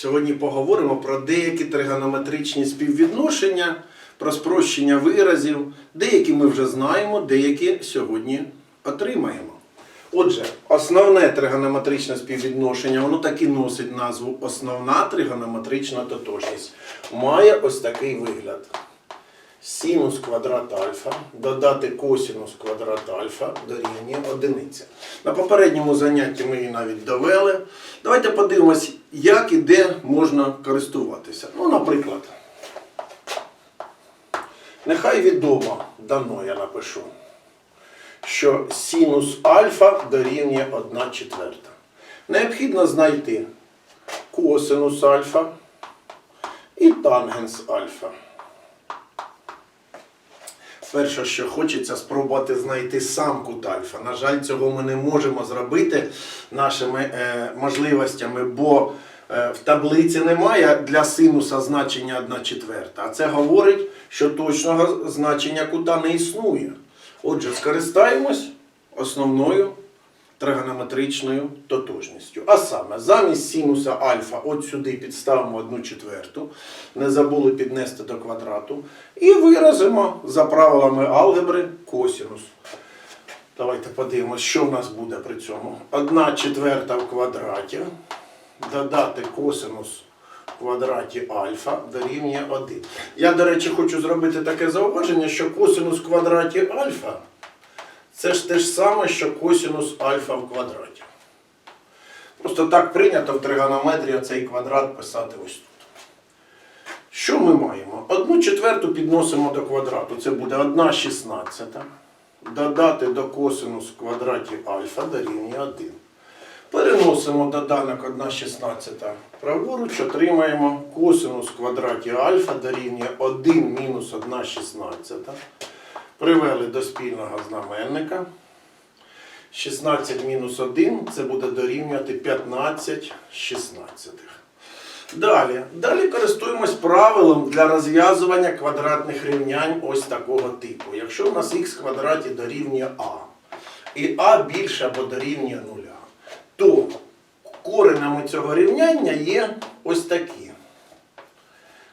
Сьогодні поговоримо про деякі тригонометричні співвідношення, про спрощення виразів. Деякі ми вже знаємо, деякі сьогодні отримаємо. Отже, основне тригонометричне співвідношення, воно так і носить назву основна тригонометрична тотожність. Має ось такий вигляд. Синус квадрат альфа додати косинус квадрат альфа дорівнює одиниця. На попередньому занятті ми її навіть довели. Давайте подивимось, як і де можна користуватися. Ну, наприклад, нехай відомо, дано я напишу, що синус альфа дорівнює 1 четверта. Необхідно знайти косинус альфа і тангенс альфа. Перше, що хочеться спробувати знайти сам кут. На жаль, цього ми не можемо зробити нашими е, можливостями, бо е, в таблиці немає для синуса значення 1 четверта. А це говорить, що точного значення кута не існує. Отже, скористаємось основною тригонометричною тотожністю. А саме, замість синуса альфа от сюди підставимо 1 четверту, не забули піднести до квадрату, і виразимо за правилами алгебри косинус. Давайте подивимось, що в нас буде при цьому. 1 четверта в квадраті, додати косинус в квадраті альфа дорівнює 1. Я, до речі, хочу зробити таке зауваження, що косинус в квадраті альфа це ж те ж саме, що косинус альфа в квадраті. Просто так прийнято в тригонометрії цей квадрат писати ось тут. Що ми маємо? Одну четверту підносимо до квадрату. Це буде 1 шістнадцята. Додати до косинус в квадраті альфа дорівнює 1. Переносимо доданок 1 шістнадцята праворуч, отримаємо косинус в квадраті альфа дорівнює 1 мінус 1 шістнадцята. Привели до спільного знаменника. 16 мінус 1 це буде дорівнювати 15 шістнадцятих. Далі. Далі користуємось правилом для розв'язування квадратних рівнянь ось такого типу. Якщо у нас х квадраті дорівнює а, і а більше або дорівнює нуля, то коренами цього рівняння є ось такі.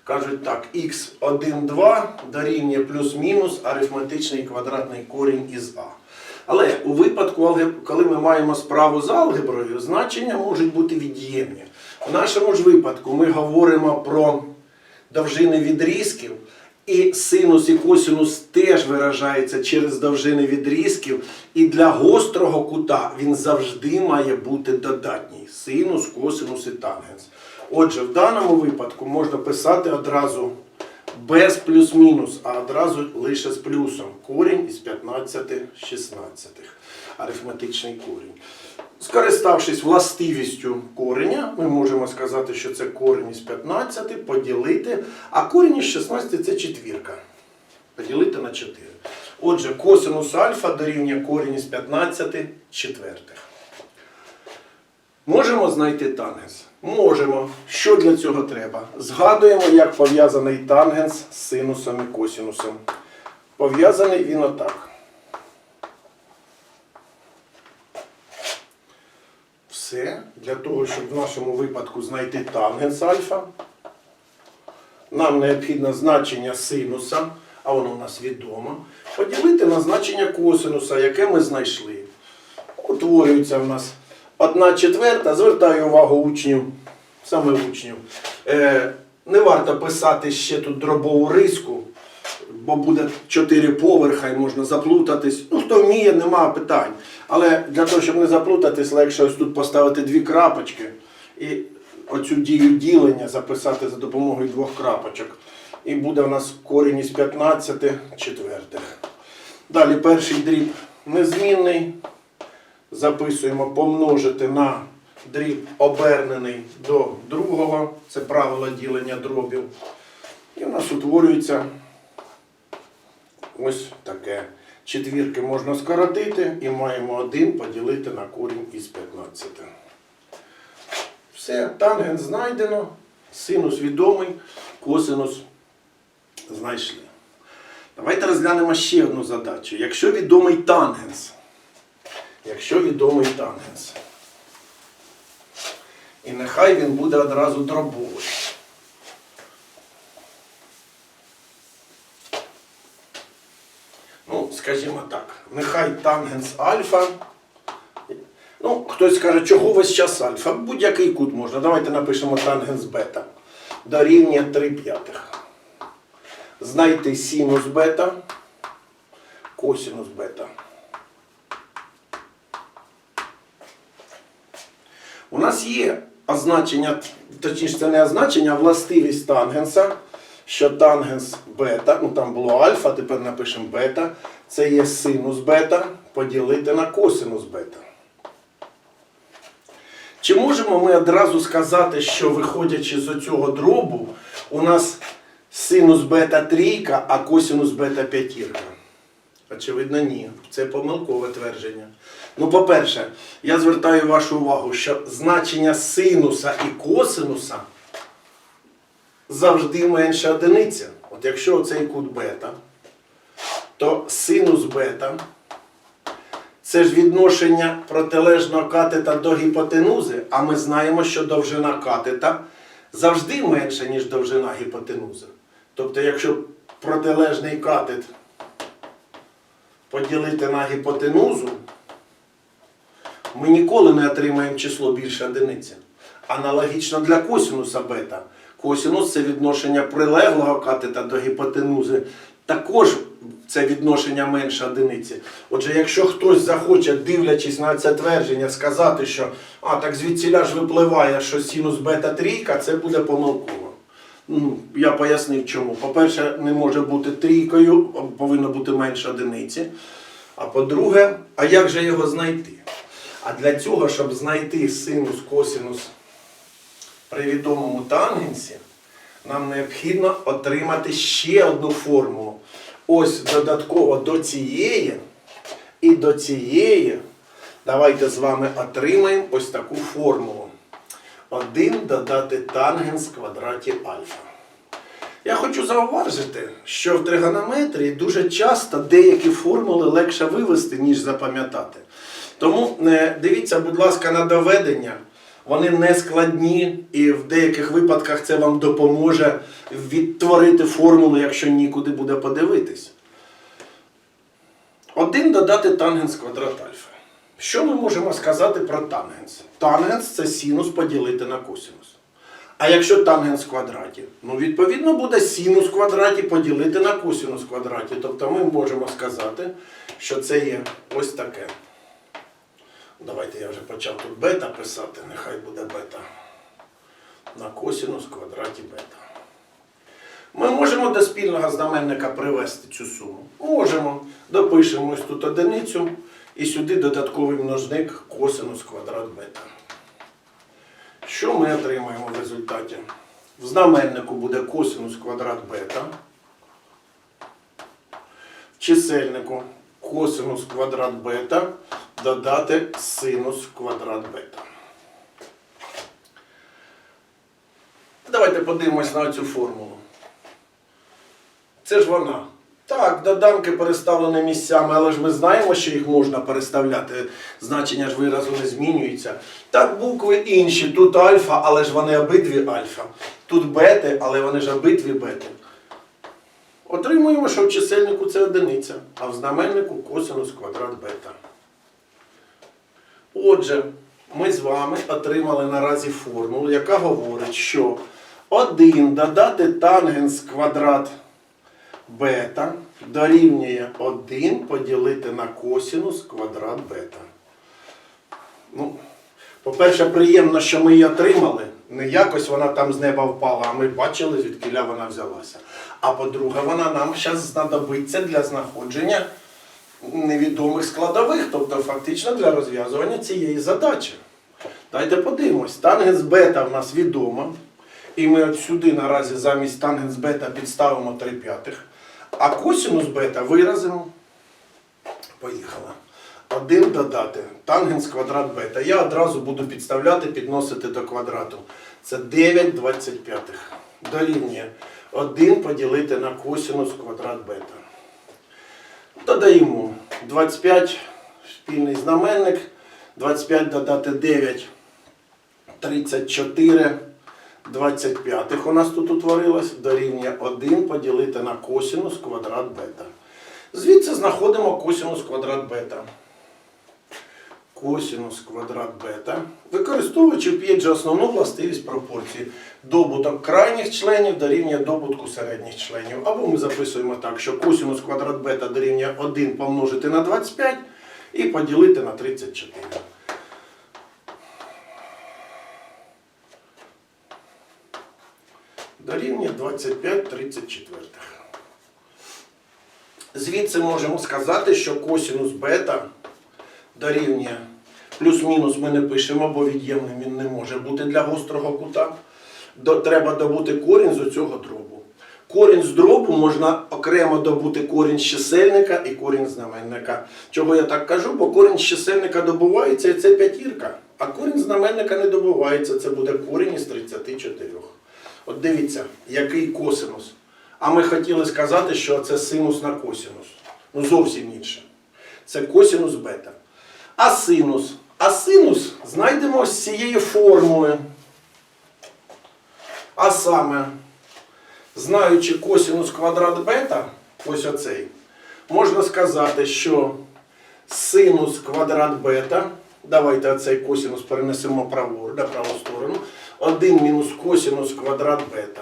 Кажуть так, х1, 2 дорівнює плюс-мінус арифметичний квадратний корінь із А. Але у випадку, коли ми маємо справу з алгеброю, значення можуть бути від'ємні. У нашому ж випадку ми говоримо про довжини відрізків, і синус і косинус теж виражаються через довжини відрізків. І для гострого кута він завжди має бути додатній. Синус, косинус і тангенс. Отже, в даному випадку можна писати одразу без плюс-мінус, а одразу лише з плюсом. Корінь із 15 шістнадцятих. Арифметичний корінь. Скориставшись властивістю кореня, ми можемо сказати, що це корінь із 15 поділити, а корінь із 16 це четвірка. Поділити на 4. Отже, косинус альфа дорівнює корінь із 15 четвертих. Можемо знайти тангенс? Можемо. Що для цього треба? Згадуємо, як пов'язаний тангенс з синусом і косинусом. Пов'язаний він отак. Все. Для того, щоб в нашому випадку знайти тангенс альфа, нам необхідно значення синуса, а воно у нас відомо, поділити на значення косинуса, яке ми знайшли. Утворюється в нас одна четверта. Звертаю увагу учнів, саме учнів. Е, не варто писати ще тут дробову риску, бо буде чотири поверха і можна заплутатись. Ну, хто вміє, нема питань. Але для того, щоб не заплутатись, легше ось тут поставити дві крапочки і оцю дію ділення записати за допомогою двох крапочок. І буде у нас корінь із 15 четвертих. Далі перший дріб незмінний. Записуємо помножити на дріб обернений до другого. Це правило ділення дробів. І у нас утворюється ось таке. Четвірки можна скоротити і маємо 1 поділити на корінь із 15. Все, тангенс знайдено, синус відомий, косинус знайшли. Давайте розглянемо ще одну задачу. Якщо відомий тангенс, якщо відомий тангенс, І нехай він буде одразу дробовий. Ну, скажімо так, нехай тангенс альфа. Ну, хтось скаже, чого весь час альфа? Будь-який кут можна. Давайте напишемо тангенс бета. Дорівнює 3 п'ятих. Знайти синус бета, косинус бета. У нас є означення, точніше, це не означення, а властивість тангенса, що тангенс бета, ну там було альфа, тепер напишемо бета, це є синус бета поділити на косинус бета. Чи можемо ми одразу сказати, що виходячи з цього дробу, у нас синус бета трійка, а косинус бета п'ятірка? Очевидно, ні. Це помилкове твердження. Ну, по-перше, я звертаю вашу увагу, що значення синуса і косинуса завжди менше одиниця. От якщо оцей кут бета, то синус бета це ж відношення протилежного катета до гіпотенузи, а ми знаємо, що довжина катета завжди менша, ніж довжина гіпотенузи. Тобто, якщо протилежний катет поділити на гіпотенузу, ми ніколи не отримаємо число більше одиниці. Аналогічно для косинуса бета. Косинус це відношення прилеглого катета до гіпотенузи. Також це відношення менше одиниці. Отже, якщо хтось захоче, дивлячись на це твердження, сказати, що а, так звідсіля ж випливає, що синус бета трійка, це буде помилково. Ну, я пояснив чому. По-перше, не може бути трійкою, повинно бути менше одиниці. А по-друге, а як же його знайти? А для цього, щоб знайти синус, косинус при відомому тангенсі, нам необхідно отримати ще одну формулу. Ось додатково до цієї і до цієї. Давайте з вами отримаємо ось таку формулу. 1 додати тангенс в квадраті альфа. Я хочу зауважити, що в тригонометрії дуже часто деякі формули легше вивести, ніж запам'ятати. Тому е, дивіться, будь ласка, на доведення. Вони не складні, і в деяких випадках це вам допоможе відтворити формулу, якщо нікуди буде подивитись. Один додати тангенс квадрат альфа. Що ми можемо сказати про тангенс? Тангенс це синус поділити на косинус. А якщо тангенс в квадраті? Ну, відповідно, буде синус в квадраті поділити на косинус в квадраті. Тобто ми можемо сказати, що це є ось таке. Давайте я вже почав тут бета писати, нехай буде бета. На косинус квадраті бета. Ми можемо до спільного знаменника привести цю суму. Можемо. Допишемо ось тут одиницю і сюди додатковий множник косинус квадрат бета. Що ми отримаємо в результаті? В знаменнику буде косинус квадрат бета. В чисельнику косинус квадрат бета додати синус квадрат бета. Давайте подивимось на цю формулу. Це ж вона. Так, доданки переставлені місцями, але ж ми знаємо, що їх можна переставляти. Значення ж виразу не змінюється. Так, букви інші. Тут альфа, але ж вони обидві альфа. Тут бети, але вони ж обидві бети. Отримуємо, що в чисельнику це одиниця, а в знаменнику косинус квадрат бета. Отже, ми з вами отримали наразі формулу, яка говорить, що 1 додати тангенс квадрат бета дорівнює 1 поділити на косинус квадрат бета. Ну, по-перше, приємно, що ми її отримали. Не якось вона там з неба впала, а ми бачили, звідкиля вона взялася. А по-друге, вона нам зараз знадобиться для знаходження невідомих складових, тобто фактично для розв'язування цієї задачі. Давайте подивимось. Тангенс бета в нас відомо. І ми от сюди наразі замість тангенс бета підставимо 3 п'ятих. А косинус бета виразимо. Поїхала. 1 додати. Тангенс квадрат бета. Я одразу буду підставляти, підносити до квадрату. Це 9 25. Дорівнює 1 поділити на косинус квадрат бета. Додаємо 25 спільний знаменник. 25 додати 9 34 25 у нас тут утворилось, дорівнює 1 поділити на косинус квадрат бета. Звідси знаходимо косинус квадрат бета. Косинус квадрат бета, використовуючи опять же основну властивість пропорції. Добуток крайніх членів дорівнює добутку середніх членів. Або ми записуємо так, що косинус квадрат бета дорівнює 1 помножити на 25 і поділити на 34. Дорівнює 25 34. Звідси можемо сказати, що косинус бета дорівнює плюс-мінус ми не пишемо, бо від'ємним він не може бути для гострого кута. Треба добути корінь з цього дробу. Корінь з дробу можна окремо добути корінь з чисельника і корінь знаменника. Чого я так кажу? Бо корінь з чисельника добувається і це п'ятірка, а корінь знаменника не добувається, це буде корінь із 34. От дивіться, який косинус. А ми хотіли сказати, що це синус на косинус. Ну зовсім інше. Це косинус бета. А синус. А синус знайдемо з цієї формули. А саме, знаючи косинус квадрат бета, ось оцей, можна сказати, що синус квадрат бета, давайте оцей косинус перенесемо праворуч, на праву сторону, 1 мінус косинус квадрат бета.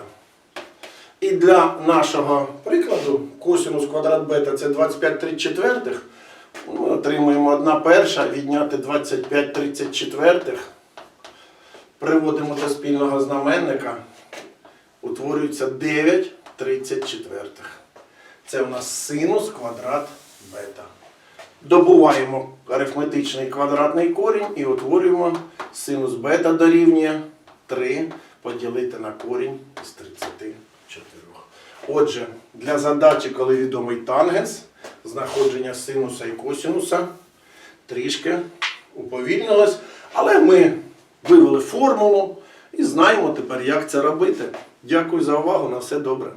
І для нашого прикладу косинус квадрат бета це 25 34. Ми отримуємо 1 перша, відняти 25 34. Приводимо до спільного знаменника. Утворюється 9 34. Це у нас синус квадрат бета. Добуваємо арифметичний квадратний корінь і утворюємо синус бета дорівнює 3 поділити на корінь з 34. Отже, для задачі, коли відомий тангенс, знаходження синуса і косинуса трішки уповільнилось, але ми вивели формулу і знаємо тепер, як це робити. Дякую за увагу, на все добре.